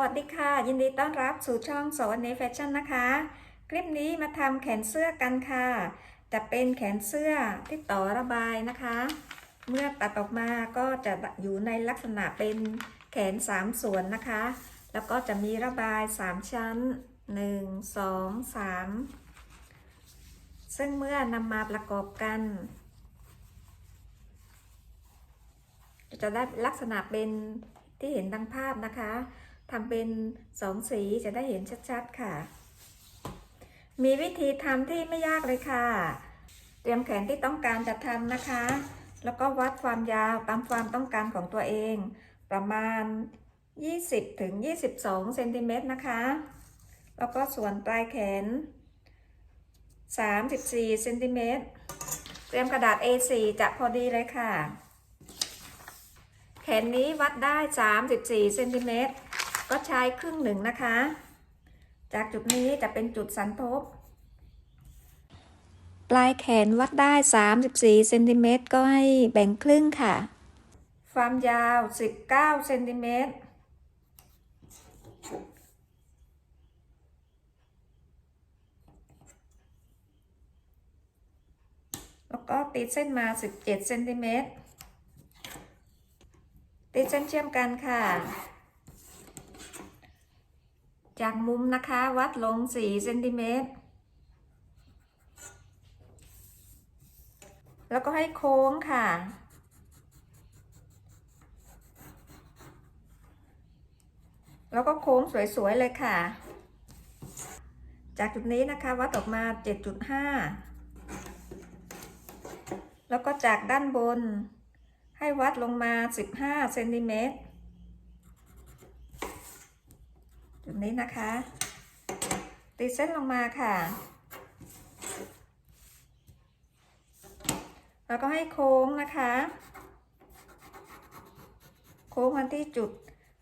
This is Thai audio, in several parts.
วัสดีค่ะ ยินดีต้อนรับสู่ช่องสวนเนแฟชั่นนะคะ คลิปนี้มาทำแขนเสื้อกันค่ะ จะเป็นแขนเสื้อที่ต่อระบายนะคะ เมื่อตัดออกมาก็จะอยู่ในลักษณะเป็นแขน 3 ส่วนนะคะ แล้วก็จะมีระบาย 3 ชั้น 1 2 3 ซึ่งเมื่อนำมาประกอบกัน จะได้ลักษณะเป็นที่เห็นดังภาพนะคะ ทำเป็นสองสีจะได้เห็นชัดๆค่ะ มีวิธีทำที่ไม่ยากเลยค่ะ เตรียมแขนที่ต้องการจะทำนะคะ แล้วก็วัดความยาวตามความต้องการของตัวเอง ประมาณ 20ถึง22เซนติเมตรนะคะ แล้วก็ส่วนปลายแขน 34เซนติเมตรเตรียมกระดาษ A4 จะพอดีเลยค่ะ แขนนี้วัดได้ 34เซนติเมตร ก็ใช้ครึ่งหนึ่งนะคะ จากจุดนี้จะเป็นจุดสันทบ ปลายแขนวัดได้ 34เซนติเมตรก็ให้แบ่งครึ่งค่ะ ความยาว 19เซนติเมตรแล้วก็ติดเส้นมา 17เซนติเมตรติดเส้นเชื่อมกันค่ะ จากมุมนะคะ วัดลง4เซนติเมตร แล้วก็ให้โค้งค่ะ แล้วก็โค้งสวยๆเลยค่ะ จากจุดนี้นะคะวัดออกมา 7.5 แล้วก็จากด้านบน ให้วัดลงมา 15เซนติเมตร จุดนี้นะคะ ตีเส้นลงมาค่ะ แล้วก็ให้โค้งนะคะ โค้งมาที่จุด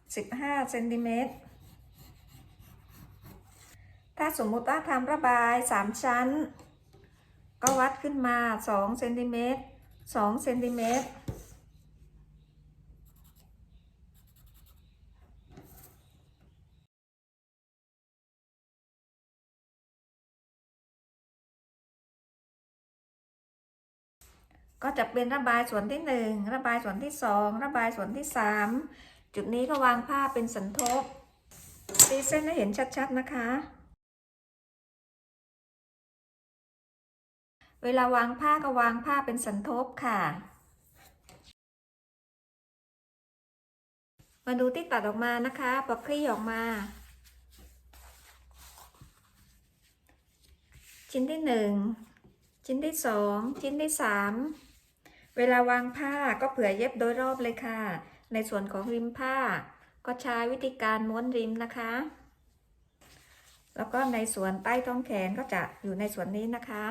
15เซนติเมตรถ้าสมมุติว่าทำระบาย 3 ชั้น ก็วัดขึ้นมา2เซนติเมตร2เซนติเมตร ก็จะเป็นระบายส่วนที่1ระบายส่วนที่2ระบายส่วนที่3จุดนี้ก็วางผ้าเป็นสันทบตีเส้นให้เห็นชัดๆนะคะ เวลาวางผ้าก็วางผ้าเป็นสันทบค่ะ มาดูที่ตัดออกมานะคะพอคลี่ออกมา ชิ้นที่หนึ่งชิ้นที่สองชิ้นที่สาม เวลาวางผ้าก็เผื่อเย็บโดยรอบเลยค่ะ ในส่วนของริมผ้า ก็ใช้วิธีการม้วนริมนะคะ แล้วก็ในส่วนใต้ท้องแขนก็จะอยู่ในส่วนนี้นะคะ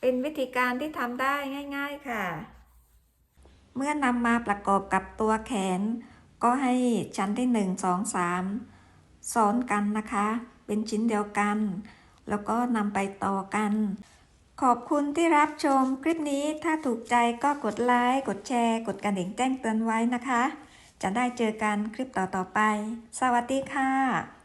เป็นวิธีการที่ทำได้ง่าย ๆค่ะ เมื่อนำมาประกอบกับตัวแขน ก็ให้ชั้นที่1 2 3ซ้อนกันนะคะ เป็นชิ้นเดียวกัน แล้วก็นำไปต่อกัน ขอบคุณที่รับชมคลิปนี้ถ้าถูกใจก็กดไลค์กดแชร์ กดกระดิ่งแจ้งเตือนไว้นะคะ จะได้เจอกันคลิปต่อๆไป สวัสดีค่ะ